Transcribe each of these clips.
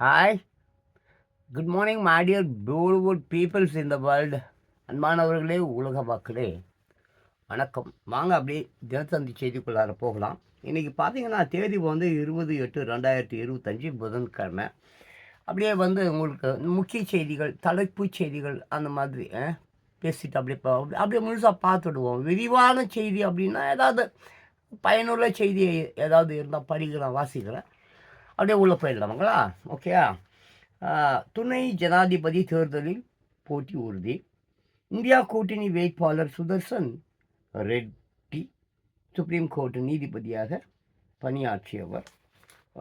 Hi good morning my dear beautiful peoples in the world அன்பானவர்களே உலக மக்களே வணக்கம். வாங்க அப்படியே தினத்தந்தி செய்திக்குள்ளார போகலாம். இன்றைக்கி பார்த்தீங்கன்னா தேதி வந்து இருபது எட்டு ரெண்டாயிரத்தி இருபத்தஞ்சி புதன்கிழமை. அப்படியே வந்து உங்களுக்கு முக்கிய செய்திகள் தலைப்புச் செய்திகள் அந்த மாதிரி பேசிட்டு அப்படியே அப்படி- அப்படியே முழுசாக பார்த்துடுவோம். விரிவான செய்தி அப்படின்னா ஏதாவது பயனுள்ள செய்தி ஏதாவது இருந்தால் படிக்கிறேன் வாசிக்கிறேன். அப்படியே உள்ளே போயிடலாமாங்களா ஓகேயா துணை ஜனாதிபதி தேர்தலில் போட்டி உறுதி. இந்தியா கூட்டணி வேட்பாளர் சுதர்சன் ரெட்டி சுப்ரீம் கோர்ட் நீதிபதியாக பணியாற்றியவர்.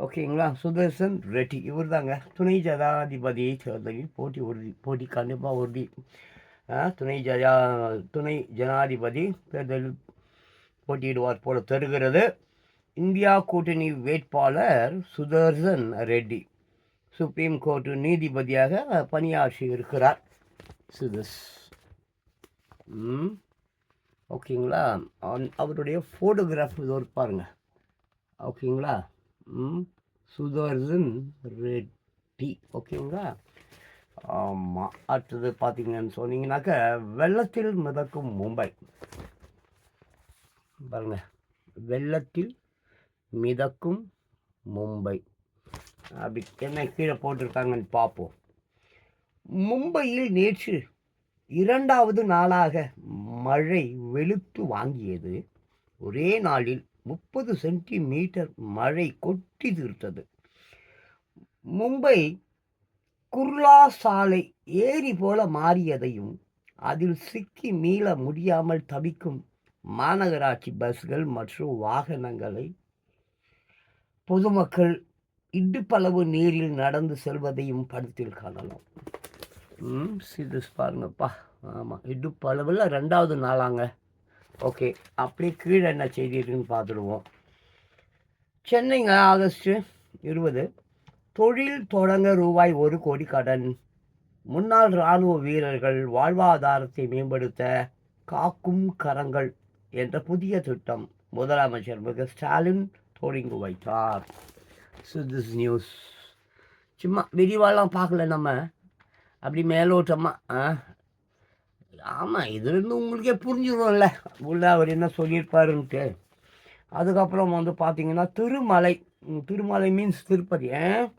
ஓகேங்களா சுதர்சன் ரெட்டி இவர் தாங்க துணை ஜனாதிபதி தேர்தலில் போட்டி உறுதி போட்டி கண்டிப்பாக உறுதி. துணை ஜனா துணை ஜனாதிபதி தேர்தலில் போட்டியிடுவார் போல தருகிறது. இந்தியா கூட்டணி வேட்பாளர் சுதர்சன் ரெட்டி. சுப்ரீம் கோர்ட் நீதிபதியாக பணியாற்றி இருக்கிறார். சுதர்ஸ். ம். ஓகேங்களா? அவன்- அவருடைய ஃபோட்டோகிராஃப் இது ஒரு பாருங்க. ஓகேங்களா? ம். சுதர்சன் ரெட்டி. ஓகேங்களா? ஆமாம் அடுத்தது பார்த்தீங்கன்னு சொன்னீங்கன்னாக்க வெள்ளத்தில் மிதக்கும் மும்பை. பாருங்கள் வெள்ளத்தில் மிதக்கும் மும்பை. அப்படி என்ன கீழே போட்டிருக்காங்கன்னு பார்ப்போம். மும்பையில் நேற்று இரண்டாவது நாளாக மழை வெளுத்து வாங்கியது. ஒரே நாளில் முப்பது சென்டிமீட்டர் மழை கொட்டி தீர்த்தது. மும்பை குர்லா சாலை ஏரி போல மாறியதையும் அதில் சிக்கி மீள முடியாமல் தவிக்கும் மாநகராட்சி பஸ்கள் மற்றும் வாகனங்களை பொதுமக்கள் இடுப்பளவு நீரில் நடந்து செல்வதையும் படத்தில் காணலாம். ம் பாருங்கப்பா. ஆமாம் இடுப்பளவில் ரெண்டாவது நாளாங்க. ஓகே அப்படியே கீழே என்ன செய்தி இருக்குன்னு பார்த்துடுவோம் சென்னைங்க ஆகஸ்ட்டு இருபது. தொழில் தொடங்க ரூபாய் ஒரு கோடி கடன். முன்னாள் இராணுவ வீரர்கள் வாழ்வாதாரத்தை மேம்படுத்த காக்கும் கரங்கள் என்ற புதிய திட்டம். முதலமைச்சர் மிக ஸ்டாலின் தொடங்கி வைத்தார் ஸோ திஸ் நியூஸ் சும்மா விரிவாலாம் பார்க்கல நம்ம. அப்படி மேலோட்டமாக ஆ? ஆமாம் இதுலேருந்து உங்களுக்கே புரிஞ்சிடும்ல உள்ள அவர் என்ன சொல்லியிருப்பாருன்ட்டு. அதுக்கப்புறம் வந்து பார்த்தீங்கன்னா திருமலை. திருமலை மீன்ஸ் திருப்பதி ஆ?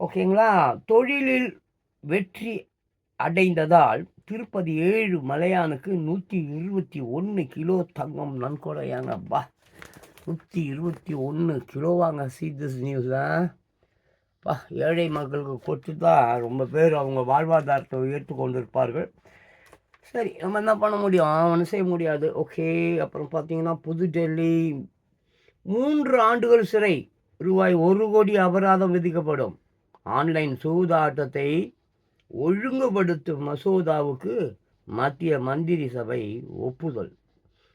ஓகேங்களா? தொழிலில் வெற்றி அடைந்ததால் திருப்பதி ஏழு மலையானுக்கு நூற்றி இருபத்தி ஒன்று கிலோ தங்கம் நன்கொடையாங்கப்பா நூற்றி இருபத்தி ஒன்று கிலோவாங்க வாங்க திஸ் நியூஸ் பா ஏழை மக்களுக்கு கொடுத்து தான் ரொம்ப பேர் அவங்க வாழ்வாதாரத்தை உயர்த்து கொண்டிருப்பார்கள். சரி நம்ம என்ன பண்ண முடியும்? ஒன்றும் செய்ய முடியாது. ஓகே அப்புறம் பார்த்தீங்கன்னா புதுடெல்லி மூன்று ஆண்டுகள் சிறை. ரூபாய் ஒரு கோடி அபராதம் விதிக்கப்படும். ஆன்லைன் சூதாட்டத்தை ஒழுங்குபடுத்தும் மசோதாவுக்கு மத்திய மந்திரி சபை ஒப்புதல்.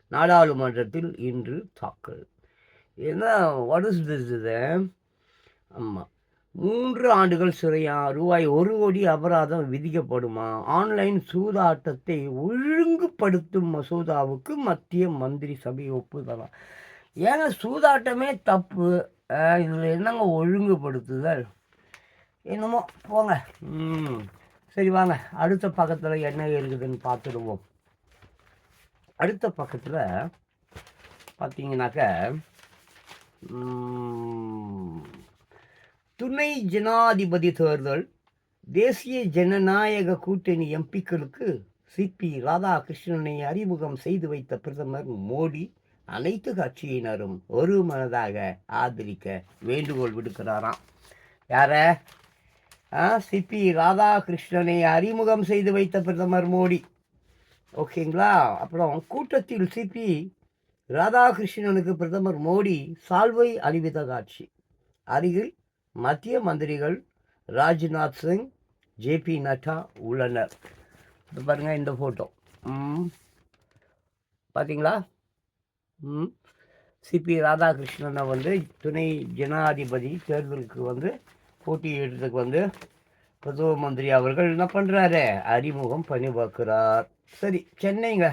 நாடாளுமன்றத்தில் இன்று தாக்கல். என்ன வாட் இஸ் திஸ் இது? ஆமாம் மூன்று ஆண்டுகள் சிறையா? ரூபாய் ஒரு கோடி அபராதம் விதிக்கப்படுமா? ஆன்லைன் சூதாட்டத்தை ஒழுங்குபடுத்தும் மசோதாவுக்கு மத்திய மந்திரி சபை ஒப்புதலா? ஏங்க சூதாட்டமே தப்பு. இதில் என்னங்க ஒழுங்குபடுத்துதல்? என்னமோ போங்க. ம். சரி வாங்க. அடுத்த பக்கத்தில் என்ன இருக்குதுன்னு பார்த்துடுவோம் அடுத்த பக்கத்தில் பார்த்தீங்கன்னாக்க துணை ஜனாதிபதி தேர்தல் தேசிய ஜனநாயக கூட்டணி எம்பிக்களுக்கு சிபி ராதாகிருஷ்ணனை அறிமுகம் செய்து வைத்த பிரதமர் மோடி அனைத்து கட்சியினரும் ஒரு மனதாக ஆதரிக்க வேண்டுகோள் விடுக்கிறாராம். யார? சிபி ராதாகிருஷ்ணனை அறிமுகம் செய்து வைத்த பிரதமர் மோடி. ஓகேங்களா? அப்புறம் கூட்டத்தில் சிபி ராதாகிருஷ்ணனுக்கு பிரதமர் மோடி சால்வை அணிவித்த காட்சி. அருகில் மத்திய மந்திரிகள் ராஜ்நாத் சிங் ஜேபி நட்டா உள்ளனர். இப்போ பாருங்கள் இந்த ஃபோட்டோ ம். பார்த்தீங்களா சிபி ராதாகிருஷ்ணனை வந்து துணை ஜனாதிபதி தேர்தலுக்கு வந்து போட்டியிடுறதுக்கு வந்து பிரதம மந்திரி அவர்கள் என்ன பண்ணுறாரு அறிமுகம் பண்ணி பார்க்குறார். சரி சென்னைங்க.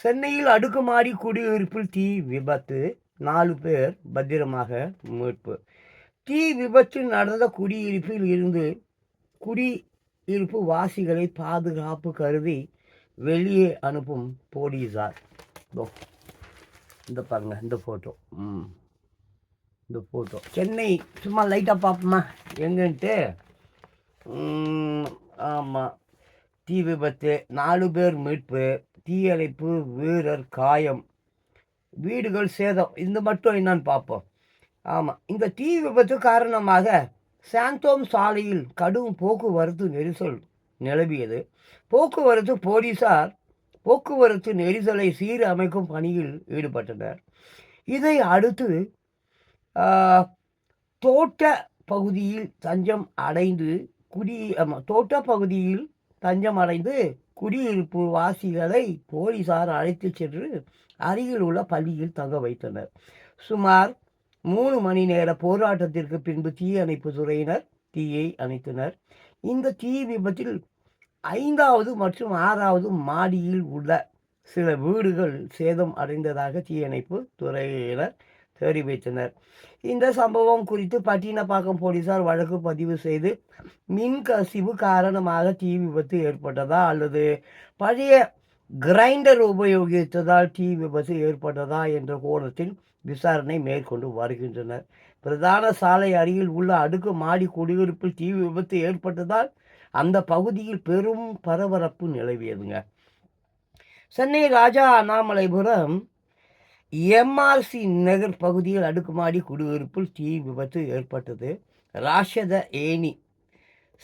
சென்னையில் அடுக்குமாடி குடியிருப்பில் தீ விபத்து. நாலு பேர் பத்திரமாக மீட்பு. தீ விபத்து நடந்த குடியிருப்பில் இருந்து குடியிருப்பு வாசிகளை பாதுகாப்பு கருதி வெளியே அனுப்பும் போலீஸார் இந்த பாருங்க இந்த ஃபோட்டோ ம். இந்த ஃபோட்டோ சென்னை சும்மா லைட்டாக பார்ப்போமா? எங்கன்ட்டு? ஆமாம் தீ விபத்து நாலு பேர் மீட்பு. தீயணைப்பு வீரர் காயம் வீடுகள் சேதம் இந்த மட்டும் என்னன்னு பார்ப்போம். ஆமாம் இந்த தீ விபத்து காரணமாக சாந்தோம் சாலையில் கடும் போக்குவரத்து நெரிசல் நிலவியது. போக்குவரத்து போலீசார் போக்குவரத்து நெரிசலை சீரமைக்கும் பணியில் ஈடுபட்டனர். இதை அடுத்து தோட்ட பகுதியில் தஞ்சம் அடைந்து குடி ஆமாம் தோட்ட பகுதியில் தஞ்சம் அடைந்து குடியிருப்பு வாசிகளை போலீசார் அழைத்து சென்று அருகில் உள்ள பள்ளியில் தங்க வைத்தனர். சுமார் மூணு மணி நேர போராட்டத்திற்கு பின்பு தீயணைப்பு துறையினர் தீயை அணைத்தனர். இந்த தீ விபத்தில் ஐந்தாவது மற்றும் ஆறாவது மாடியில் உள்ள சில வீடுகள் சேதம் அடைந்ததாக தீயணைப்பு துறையினர் தெரிவித்தனர் இந்த சம்பவம் குறித்து பட்டினப்பாக்கம் போலீசார் வழக்கு பதிவு செய்து மின் கசிவு காரணமாக தீ விபத்து ஏற்பட்டதா அல்லது பழைய கிரைண்டர் உபயோகித்ததால் தீ விபத்து ஏற்பட்டதா என்ற கோணத்தில் விசாரணை மேற்கொண்டு வருகின்றனர். பிரதான சாலை அருகில் உள்ள அடுக்கு மாடி குடியிருப்பில் தீ விபத்து ஏற்பட்டதால் அந்த பகுதியில் பெரும் பரபரப்பு நிலவியதுங்க. சென்னை ராஜா அண்ணாமலைபுரம் எம்ஆர்சி நகர் பகுதியில் அடுக்குமாடி குடியிருப்பில் தீ விபத்து ஏற்பட்டது. ராஷத ஏணி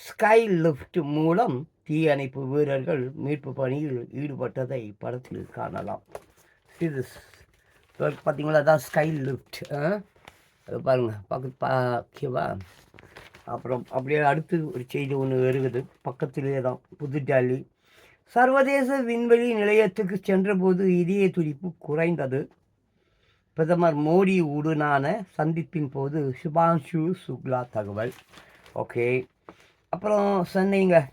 ஸ்கை லிஃப்ட் மூலம் தீயணைப்பு வீரர்கள் மீட்பு பணியில் ஈடுபட்டதை படத்தில் காணலாம். இது பார்த்தீங்களா அதான் ஸ்கை லிஃப்ட் அது பாருங்கள் பக்கத்து பாக்கியவா அப்புறம் அப்படியே அடுத்து ஒரு செய்தி ஒன்று வருகுது பக்கத்திலே தான் புதுடெல்லி சர்வதேச விண்வெளி நிலையத்துக்கு சென்றபோது இதய துடிப்பு குறைந்தது. பிரதமர் மோடி உடனான சந்திப்பின் போது சுபான்ஷு சுக்லா தகவல். ஓகே. அப்புறம் சொன்னீங்க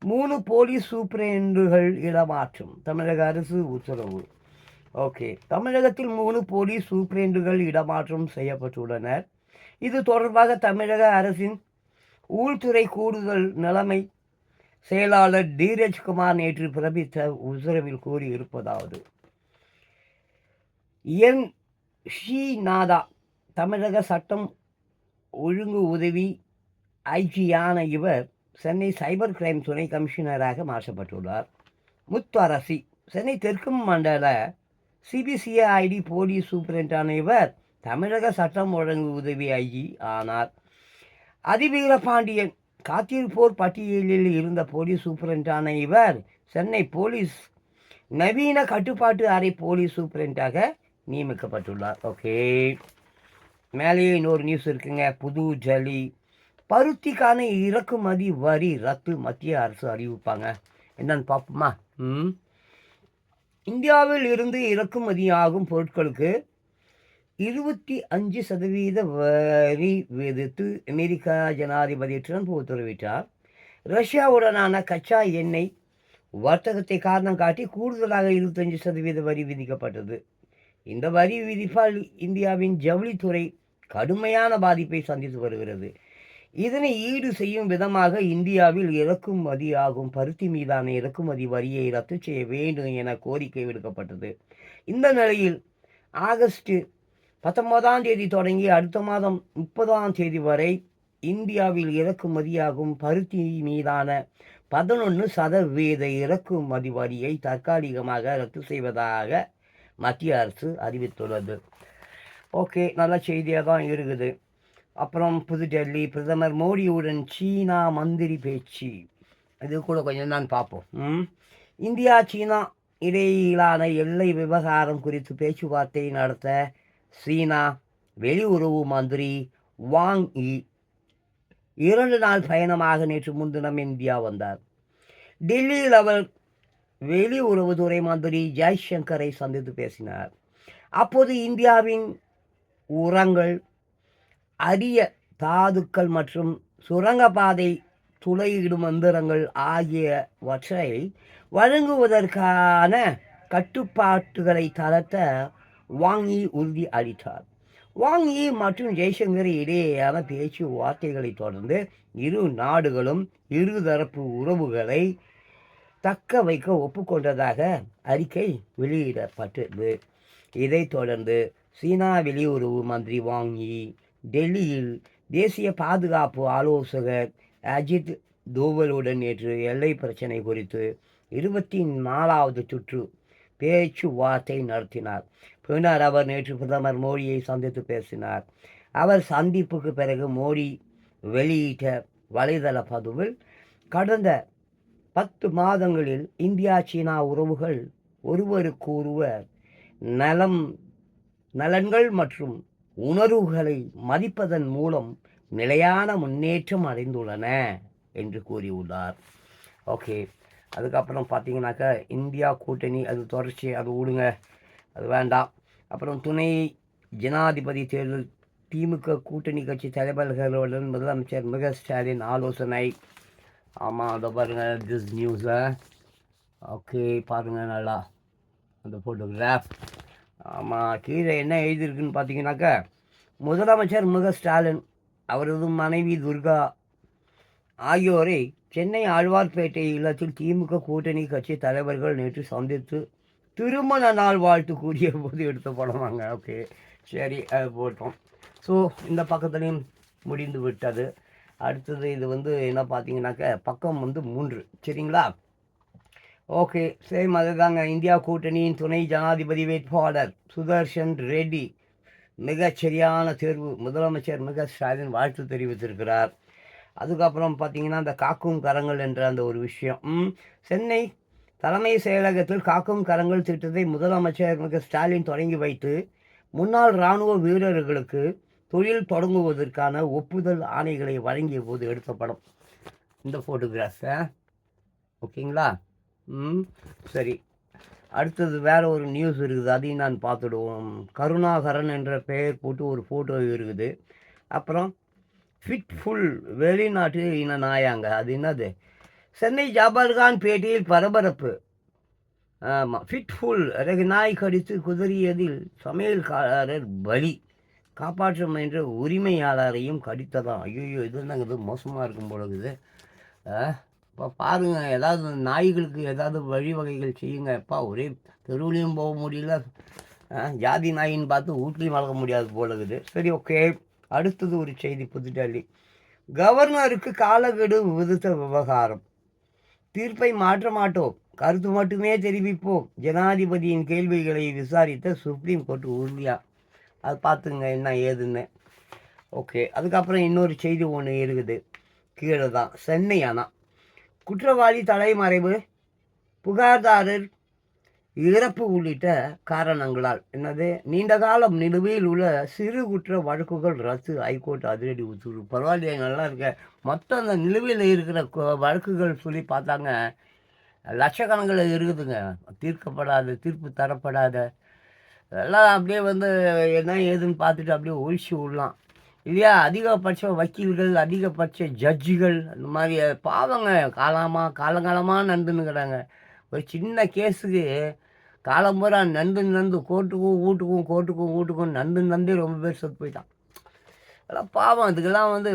மூணு போலீஸ் சூப்பரண்டுகள் இடமாற்றம் தமிழக அரசு உத்தரவு. ஓகே. தமிழகத்தில் மூணு போலீஸ் சூப்பரண்டுகள் இடமாற்றம் செய்யப்பட்டுள்ளனர். இது தொடர்பாக தமிழக அரசின் உள்துறை கூடுதல் நிலைமை செயலாளர் தீரஜ் குமார் நேற்று பிறப்பித்த உத்தரவில் கூறியிருப்பதாவது என் ஸ்ரீநாதா தமிழக சட்டம் ஒழுங்கு உதவி ஐஜியான இவர் சென்னை சைபர் கிரைம் துணை கமிஷனராக மாற்றப்பட்டுள்ளார். முத்தரசி சென்னை தெற்கு மண்டல சிபிசிஐடி போலீஸ் சூப்பரண்டான இவர் தமிழக சட்டம் ஒழுங்கு உதவி ஐஜி ஆனார். அதிவீர பாண்டியன் காத்திருப்போர் பட்டியலில் இருந்த போலீஸ் சூப்பரண்டான இவர் சென்னை போலீஸ் நவீன கட்டுப்பாட்டு அறை போலீஸ் சூப்பரண்டாக நியமிக்கப்பட்டுள்ளார். ஓகே. மேலேயே இன்னொரு நியூஸ் இருக்குங்க. புது ஜலி பருத்திக்கான இறக்குமதி வரி ரத்து மத்திய அரசு அறிவிப்பாங்க. என்னன்னு பார்ப்போமா? ம். இந்தியாவில் இருந்து இறக்குமதியாகும் பொருட்களுக்கு இருபத்தி அஞ்சு சதவீத வரி விதித்து அமெரிக்கா ஜனாதிபதி ட்ரம்ப் உத்தரவிட்டார். ரஷ்யாவுடனான கச்சா எண்ணெய் வர்த்தகத்தை காரணம் காட்டி கூடுதலாக இருபத்தஞ்சு சதவீத வரி விதிக்கப்பட்டது. இந்த வரி விதிப்பால் இந்தியாவின் ஜவுளித்துறை கடுமையான பாதிப்பை சந்தித்து வருகிறது. இதனை ஈடு செய்யும் விதமாக இந்தியாவில் இறக்குமதியாகும் பருத்தி மீதான இறக்குமதி வரியை ரத்து செய்ய வேண்டும் என கோரிக்கை விடுக்கப்பட்டது. இந்த நிலையில் ஆகஸ்ட் பத்தொன்பதாம் தேதி தொடங்கி அடுத்த மாதம் முப்பதாம் தேதி வரை இந்தியாவில் இறக்குமதியாகும் பருத்தி மீதான பதினொன்று சதவீத இறக்குமதி வரியை தற்காலிகமாக ரத்து செய்வதாக மத்திய அரசு அறிவித்துள்ளது. ஓகே நல்ல செய்தியாக தான் இருக்குது. அப்புறம் புதுடெல்லி பிரதமர் மோடியுடன் சீனா மந்திரி பேச்சு. இது கூட கொஞ்சம் தான் பார்ப்போம். இந்தியா சீனா இடையிலான எல்லை விவகாரம் குறித்து பேச்சுவார்த்தை நடத்த சீனா வெளியுறவு மந்திரி வாங் இ இரண்டு நாள் பயணமாக நேற்று முன்தினம் இந்தியா வந்தார். டெல்லியில் அவர் வெளியுறவுத்துறை மந்திரி ஜெய்சங்கரை சந்தித்து பேசினார். அப்போது இந்தியாவின் உரங்கள் அரிய தாதுக்கள் மற்றும் சுரங்கப்பாதை துளையிடும் மந்திரங்கள் ஆகியவற்றை வழங்குவதற்கான கட்டுப்பாட்டுகளை தளர்த்த வாங்கி உறுதி அளித்தார். வாங்கி மற்றும் ஜெய்சங்கர் இடையேயான பேச்சுவார்த்தைகளை தொடர்ந்து இரு நாடுகளும் இருதரப்பு உறவுகளை தக்க வைக்க ஒப்புக்கொண்டதாக அறிக்கை வெளியிடப்பட்டது இதைத் தொடர்ந்து சீனா வெளியுறவு மந்திரி வாங் யி டெல்லியில் தேசிய பாதுகாப்பு ஆலோசகர் அஜித் தோவலுடன் நேற்று எல்லை பிரச்சினை குறித்து இருபத்தி நாலாவது சுற்று பேச்சுவார்த்தை நடத்தினார். பின்னர் அவர் நேற்று பிரதமர் மோடியை சந்தித்து பேசினார். அவர் சந்திப்புக்கு பிறகு மோடி வெளியிட்ட வலைதள பதிவில் கடந்த பத்து மாதங்களில் இந்தியா சீனா உறவுகள் ஒருவருக்கொருவர் நலம் நலன்கள் மற்றும் உணர்வுகளை மதிப்பதன் மூலம் நிலையான முன்னேற்றம் அடைந்துள்ளன என்று கூறியுள்ளார். ஓகே. அதுக்கப்புறம் பார்த்தீங்கன்னாக்கா இந்தியா கூட்டணி அது தொடர்ச்சி அது விடுங்க. அது வேண்டாம். அப்புறம் துணை ஜனாதிபதி தேர்தல் திமுக கூட்டணி கட்சி தலைவர்களுடன் முதலமைச்சர் மிக ஸ்டாலின் ஆலோசனை. ஆமாம் அதை பாருங்கள் திஸ் நியூஸை ஓகே பாருங்கள் நல்லா. அந்த ஃபோட்டோகிராஃப் ஆமாம் கீழே என்ன எழுதியிருக்குன்னு பார்த்தீங்கன்னாக்கா முதலமைச்சர் முக ஸ்டாலின் அவரது மனைவி துர்கா ஆகியோரை சென்னை ஆழ்வார்பேட்டை இல்லத்தில் திமுக கூட்டணி கட்சி தலைவர்கள் நேற்று சந்தித்து திருமண நாள் வாழ்த்து கூறிய போது எடுத்த படமாங்க. ஓகே சரி அது போட்டோம். ஸோ இந்த பக்கத்துலேயும் முடிந்து விட்டது. அடுத்தது இது வந்து என்ன பார்த்தீங்கன்னாக்க பக்கம் வந்து மூன்று. சரிங்களா? ஓகே சேம் அதுதாங்க. இந்தியா கூட்டணியின் துணை ஜனாதிபதி வேட்பாளர் சுதர்ஷன் ரெட்டி. மிகச் சரியான தேர்வு. முதலமைச்சர் மிக ஸ்டாலின் வாழ்த்து தெரிவித்திருக்கிறார். அதுக்கப்புறம் பார்த்தீங்கன்னா அந்த காக்கும் கரங்கள் என்ற அந்த ஒரு விஷயம். ம், சென்னை தலைமை செயலகத்தில் காக்கும் கரங்கள் திட்டத்தை முதலமைச்சர் மிக ஸ்டாலின் தொடங்கி வைத்து முன்னாள் இராணுவ வீரர்களுக்கு தொழில் தொடங்குவதற்கான ஒப்புதல் ஆணைகளை வழங்கிய போது எடுத்த படம். இந்த ஃபோட்டோகிராஃபை ஓகேங்களா? ம் சரி. அடுத்தது வேறு ஒரு நியூஸ் இருக்குது. அதையும் நான் பார்த்துடுவோம். கருணாகரன் என்ற பெயர் போட்டு ஒரு ஃபோட்டோ இருக்குது. அப்புறம் ஃபிட் ஃபுல் வெளிநாட்டு இன நாயாங்க. அது என்னது? சென்னை ஜாபர்கான் பேட்டையில் பரபரப்பு. ஆமாம் ஃபிட் ஃபுல் நாய் கடித்து குதறியதில் சமையல்காரர் பலி. காப்பாற்ற முயன்ற உரிமையாளரையும் கடித்ததாம். ஐயோ இது என்னங்க இது? மோசமாக இருக்கும் போல இருக்குது. இப்போ பாருங்கள் ஏதாவது நாய்களுக்கு ஏதாவது வழிவகைகள் செய்யுங்க. அப்பா ஒரே தெருவுலையும் போக முடியல. ஜாதி நாயின்னு பார்த்து வீட்லையும் வளர்க்க முடியாது போல இருக்குது. சரி ஓகே. அடுத்தது ஒரு செய்தி புதுடெல்லி. கவர்னருக்கு காலக்கெடு விதித்த விவகாரம். தீர்ப்பை மாற்ற மாட்டோம். கருத்து மட்டுமே தெரிவிப்போம். ஜனாதிபதியின் கேள்விகளை விசாரித்த சுப்ரீம் கோர்ட் உறுதியாக அது பார்த்துங்க என்ன ஏதுன்னு. ஓகே அதுக்கப்புறம் இன்னொரு செய்தி ஒன்று இருக்குது. கீழே தான். சென்னை ஆனால் குற்றவாளி தலைமறைவு புகார்தாரர் இறப்பு உள்ளிட்ட காரணங்களால். என்னது? நீண்ட காலம் நிலுவையில் உள்ள சிறு குற்ற வழக்குகள் ரத்து. ஹைகோர்ட் அதிரடி உத்தரவு. பரவாயில்லையே நல்லா இருக்க. மொத்தம் அந்த நிலுவையில் இருக்கிற வழக்குகள் சொல்லி பார்த்தாங்க. லட்சக்கணக்கில் இருக்குதுங்க. தீர்க்கப்படாத தீர்ப்பு தரப்படாத எல்லாம் அப்படியே வந்து என்ன ஏதுன்னு பார்த்துட்டு அப்படியே ஒழிச்சு விடலாம். இல்லையா? அதிகபட்ச வக்கீல்கள் அதிகபட்ச ஜட்ஜுகள் அந்த மாதிரி பாவங்க. காலமாக காலங்காலமாக நந்துன்னுக்கிறாங்க. ஒரு சின்ன கேஸுக்கு காலம்பூரா நந்து நந்து கோர்ட்டுக்கும் வீட்டுக்கும் கோர்ட்டுக்கும் வீட்டுக்கும் நண்டு நந்தே ரொம்ப பேர் செத்து போயிட்டான். அதெல்லாம் பாவம். அதுக்கெல்லாம் வந்து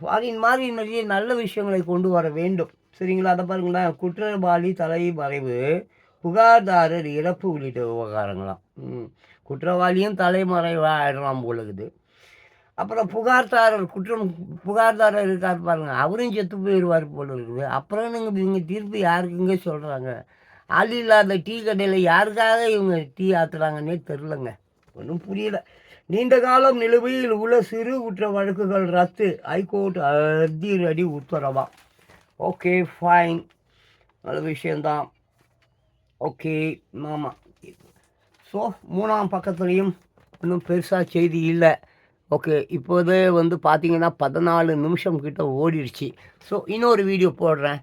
ஃபாரின் மாதிரி நிறைய நல்ல விஷயங்களை கொண்டு வர வேண்டும். சரிங்களா? அதை பாருங்களேன். குற்றவாளி தலைமறைவு புகார்தாரர் இறப்பு உள்ளிட்ட விவகாரங்களாம். குற்றவாளியும் தலைமறைவாக ஆயிடலாம் போல இருக்குது அப்புறம் புகார்தாரர் குற்றம் புகார்தாரர் இருக்கார் பாருங்க அவரும் செத்து போயிடுவார் போல இருக்குது அப்புறம் நீங்கள் இவங்க தீர்ப்பு யாருக்குங்க சொல்கிறாங்க ஆள் இல்லாத டீ கடையில் யாருக்காக இவங்க டீ ஆத்துறாங்கன்னே தெரிலங்க ஒன்றும் புரியல. நீண்ட காலம் நிலுவையில் உள்ள சிறு குற்ற வழக்குகள் ரத்து. ஹைகோர்ட் அதிரடி உத்தரவா ஓகே ஃபைன். நல்ல விஷயந்தான் ஓகே ஆமாம் ஸோ மூணாம் பக்கத்துலேயும் இன்னும் பெருசாக செய்தி இல்லை. ஓகே இப்போதே வந்து பார்த்தீங்கன்னா பதினாலு நிமிஷம் கிட்ட ஓடிடுச்சு ஸோ இன்னொரு வீடியோ போடுறேன்.